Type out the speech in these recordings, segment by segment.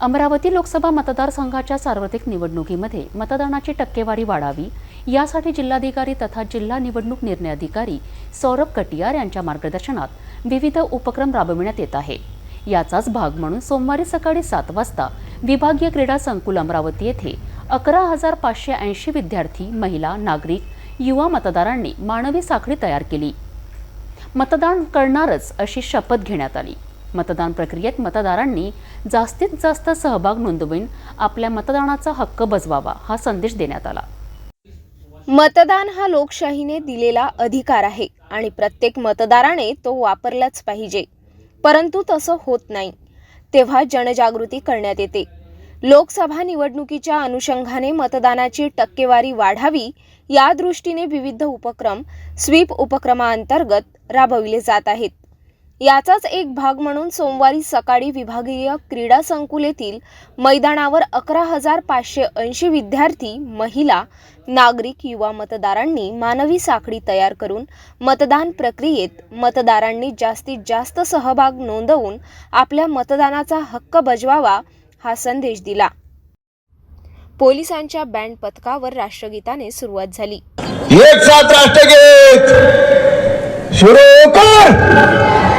अमरावती लोकसभा मतदारसंघाच्या सार्वत्रिक निवडणुकीमध्ये मतदानाची टक्केवारी वाढावी यासाठी जिल्हाधिकारी तथा जिल्हा निवडणूक निर्णय अधिकारी सौरभ कटियार यांच्या मार्गदर्शनात विविध उपक्रम राबविण्यात येत आहे. याचाच भाग म्हणून सोमवारी सकाळी सात वाजता विभागीय क्रीडा संकुल अमरावती येथे अकरा हजार पाचशे ऐंशी विद्यार्थी महिला नागरिक युवा मतदारांनी मानवी साखळी तयार केली. मतदान करणारच अशी शपथ घेण्यात आली. मतदान प्रक्रियेत मतदारांनी जास्तीत जास्त सहभाग नोंदवून आपल्या मतदानाचा हक्क बजवावा हा संदेश देण्यात आला. मतदान हा लोकशाहीने दिलेला अधिकार आहे आणि प्रत्येक मतदाराने तो वापरलाच पाहिजे. परंतु तसं होत नाही. तेव्हा जनजागृती करण्यात येते. लोकसभा निवडणुकीच्या अनुषंगाने मतदानाची टक्केवारी वाढावी या दृष्टीने विविध उपक्रम स्वीप उपक्रमाअंतर्गत राबविले जात आहेत. याचाच एक भाग म्हणून सोमवारी सकाळी विभागीय क्रीडा संकुल येथील मैदानावर अकरा हजार पाचशे ऐंशी विद्यार्थी महिला नागरिक युवा मतदारांनी मानवी साखळी तयार करून मतदान प्रक्रियेत मतदारांनी जास्तीत जास्त सहभाग नोंदवून आपल्या मतदानाचा हक्क बजवावा हा संदेश दिला. पोलिसांच्या बँड पथकावर राष्ट्रगीताने सुरुवात झाली. एक साथ राष्ट्रगीत! शुरू कर!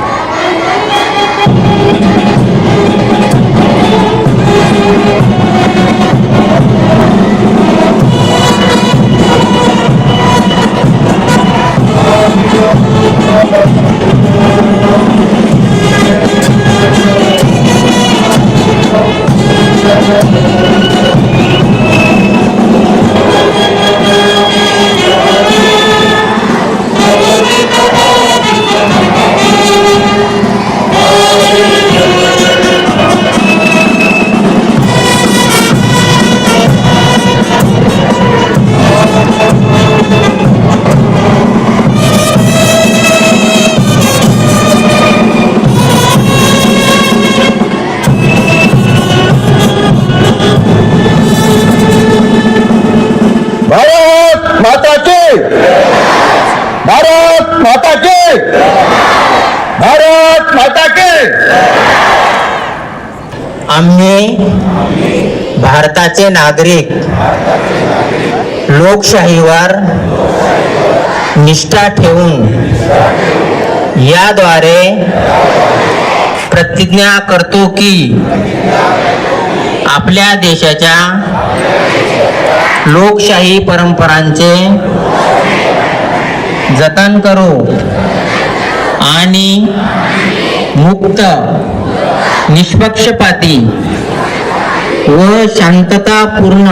भारत भारत माता के आम्ही भारताचे नागरिक लोकशाहीवर निष्ठा ठेवून याद्वारे प्रतिज्ञा करतो की आपल्या देशाच्या लोकशाही परंपरांचे जतन करू. आणि मुक्त निष्पक्षपाती व शांततापूर्ण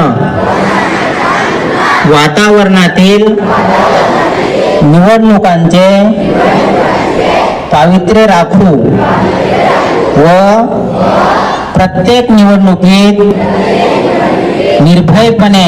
वातावरणातील निवडणुकांचे पावित्र्य राखू व प्रत्येक निवडणुकीत निर्भयपणे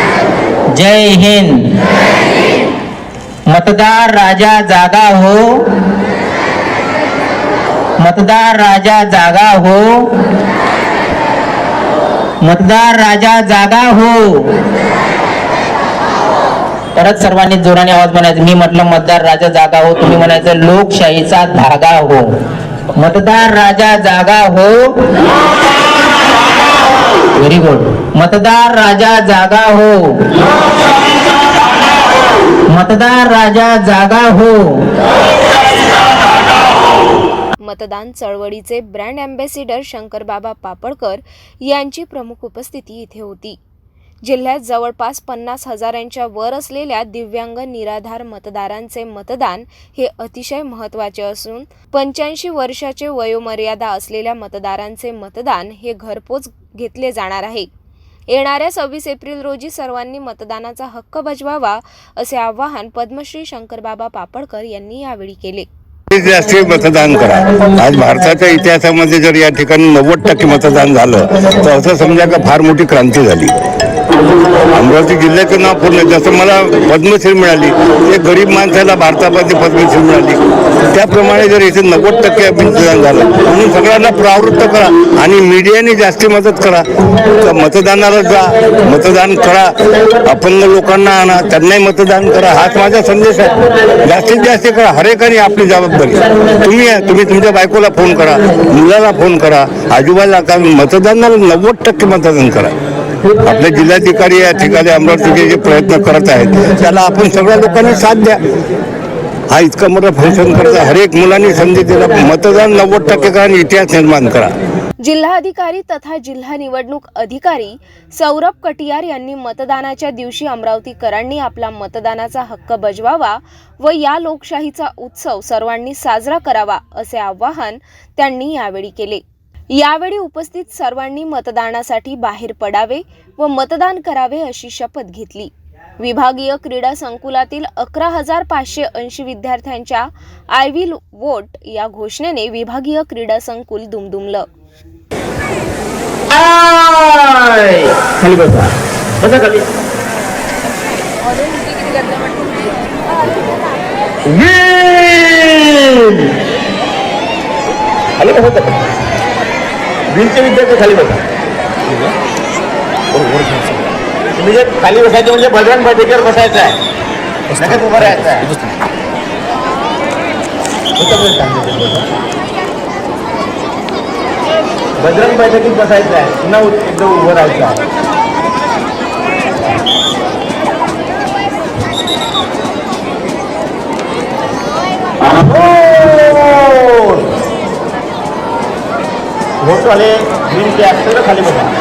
जय हिंद। मतदार राजा जागा हो। मतदार राजा जागा हो। मतदार राजा जागा हो। परत सर्वांनी जोराने आवाज म्हणायचा मी म्हटलं मतदार राजा जागा हो तुम्ही म्हणायचं लोकशाहीचा धागा हो. मतदार राजा जागा हो. व्हेरी गुड मतदार राजा जागा हो. मतदार राजा जागा हो. मतदान चळवळीचे ब्रँड अँबॅसिडर शंकरबाबा पापडकर यांची प्रमुख उपस्थिती इथे होती. जिल्ह्यात जवळपास पन्नास हजारांच्या वर असलेल्या दिव्यांग निराधार मतदारांचे मतदान हे अतिशय महत्त्वाचे असून पंच्याऐंशी वर्षाचे वयोमर्यादा असलेल्या मतदारांचे मतदान हे घरपोच घेतले जाणार आहे. येणाऱ्या सव्वीस एप्रिल रोजी सर्वांनी मतदानाचा हक्क बजवावा असे आवाहन पद्मश्री शंकरबाबा पापडकर यांनी यावेळी केले. जास्तीत मतदान करा. आज भारताच्या इतिहासामध्ये जर या ठिकाणी नव्वद टक्के मतदान झालं तर असं समजा का फार मोठी क्रांती झाली. अमरावती जिल्ह्याचं नाव पूर्ण जसं मला पद्मश्री मिळाली. एक गरीब माणसाला भारतामध्ये पद्मश्री मिळाली. त्याप्रमाणे जर इथे नव्वद टक्के मतदान झालं म्हणून सगळ्यांना प्रवृत्त करा आणि मीडियाने जास्ती मदत करा. तर मतदानाला जा मतदान करा. अपंग लोकांना आणा त्यांनाही मतदान करा. हाच माझा संदेश आहे. जास्तीत जास्त करा. हरेकाने आपली जबाबदारी. तुम्ही तुम्ही तुमच्या बायकोला फोन करा मुलाला फोन करा. आजूबाजूला का मतदानाला नव्वद टक्के मतदान करा. आपले जिल्हाधिकारी या ठिकाणी अमरावतीचे जे प्रयत्न करत आहेत त्याला आपण सगळ्या लोकांनी साथ द्या. हा इतका मोठा फंक्शन करता हरेक मुलांनी संधी दिला. मतदान नव्वद टक्के करा आणि इतिहास निर्माण करा. जिल्हाधिकारी तथा जिल्हा निवडणूक अधिकारी सौरभ कटियार यांनी मतदानाच्या दिवशी अमरावतीकरांनी आपला मतदानाचा हक्क बजवावा व या लोकशाहीचा उत्सव सर्वांनी साजरा करावा असे आवाहन त्यांनी यावेळी केले. यावेळी उपस्थित सर्वांनी मतदानासाठी बाहेर पडावे व मतदान करावे अशी शपथ घेतली. विभागीय क्रीडा संकुलातील अकरा हजार पाचशे ऐंशी विद्यार्थ्यांच्या आय विल वोट या घोषणेने विभागीय क्रीडा संकुल दुमदुमलं. खाली बिलचे विद्यार्थी खाली बसा. तुम्ही जे खाली बसायचे म्हणजे बजरंग बैठकीवर बसायचं आहे उभं राहायचं. आहे. बजरंग बैठकीत बसायचं आहे पुन्हा एकदम उभं राहायचं. आहे বলে দিনকে একসাথে খালি বোঝা